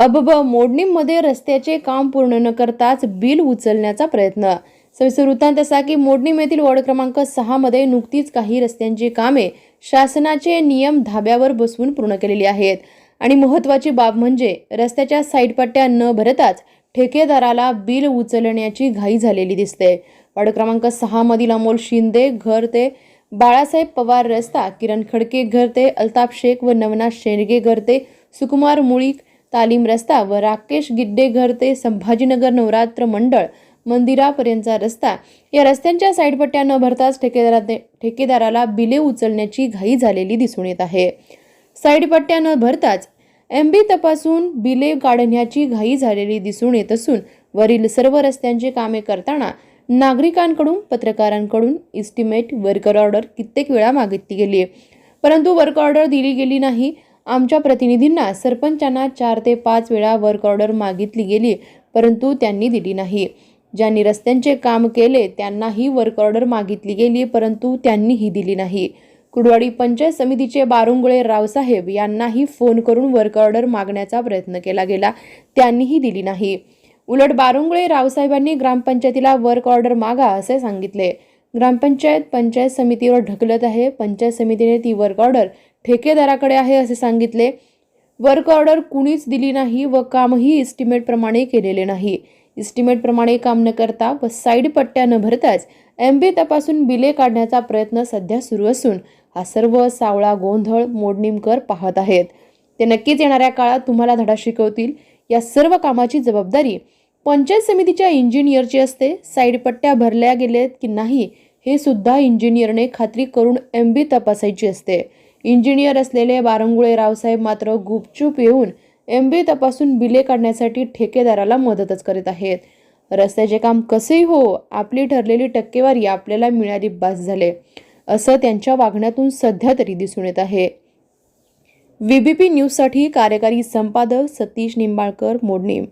अबब मोडणीमध्ये रस्त्याचे काम पूर्ण न करताच बिल उचलण्याचा प्रयत्न. सविस्तर वृत्तांत असा की मोडणीम येथील वॉर्ड क्रमांक सहामध्ये नुकतीच काही रस्त्यांची कामे शासनाचे नियम धाब्यावर बसवून पूर्ण केलेली आहेत. आणि महत्त्वाची बाब म्हणजे रस्त्याच्या साईडपट्ट्या न भरताच ठेकेदाराला बिल उचलण्याची घाई झालेली दिसते. वॉर्ड क्रमांक सहामधील अमोल शिंदे घर ते बाळासाहेब पवार रस्ता किरण खडके घर ते अल्ताप शेख व नवनाथ शेंडगे घर ते सुकुमार मुळीक तालीम रस्ता व राकेश गिड्डेघर ते संभाजीनगर नवरात्र मंडळ मंदिरापर्यंतचा रस्ता. या रस्त्यांच्या साईडपट्ट्या न भरताच ठेकेदारा ठेकेदाराला बिले उचलण्याची घाई झालेली दिसून येत आहे. साईडपट्ट्या न भरताच एम बी तपासून बिले काढण्याची घाई झालेली दिसून येत असून वरील सर्व रस्त्यांची कामे करताना नागरिकांकडून पत्रकारांकडून इस्टिमेट वर्कर ऑर्डर कित्येक वेळा मागितली गेली परंतु वर्क ऑर्डर दिली गेली नाही. आमच्या प्रतिनिधींना सरपंचांना चार ते पाच वेळा वर्क ऑर्डर मागितली गेली परंतु त्यांनी दिली नाही. ज्यांनी रस्त्यांचे काम केले त्यांनाही वर्क ऑर्डर मागितली गेली परंतु त्यांनीही दिली नाही. कुडवाडी पंचायत समितीचे बारुंगुळे रावसाहेब यांनाही फोन करून वर्क ऑर्डर मागण्याचा प्रयत्न केला गेला त्यांनीही दिली नाही. उलट बारुंगुळे रावसाहेबांनी ग्रामपंचायतीला वर्क ऑर्डर मागा असे सांगितले. ग्रामपंचायत पंचायत समितीवर ढकलत आहे. पंचायत समितीने ती वर्क ऑर्डर ठेकेदाराकडे आहे असे सांगितले. वर्क ऑर्डर कुणीच दिली नाही व कामही इस्टिमेटप्रमाणे केलेले नाही. इस्टिमेटप्रमाणे काम न करता व साईड पट्ट्या न भरताच एम बी तपासून बिले काढण्याचा प्रयत्न सध्या सुरू असून हा सर्व सावळा गोंधळ मोडणीमकर पाहत आहेत. ते नक्कीच येणाऱ्या काळात तुम्हाला धडा शिकवतील. या सर्व कामाची जबाबदारी पंचायत समितीच्या इंजिनियरची असते साईड पट्ट्या भरल्या गेलेत की नाही हे सुद्धा इंजिनियरने खात्री करून एम बी तपासायची असते. इंजिनियर असलेले बारंगुळे रावसाहेब मात्र गुपचूप येऊन एम बी तपासून बिले काढण्यासाठी ठेकेदाराला मदतच करीत आहेत. रस्त्याचे काम कसेही हो आपली ठरलेली टक्केवारी आपल्याला मिळाली बास झाले असं त्यांच्या वागण्यातून सध्या तरी दिसून येत आहे. व्हीबीपी न्यूजसाठी कार्यकारी संपादक सतीश निंबाळकर मोडणीम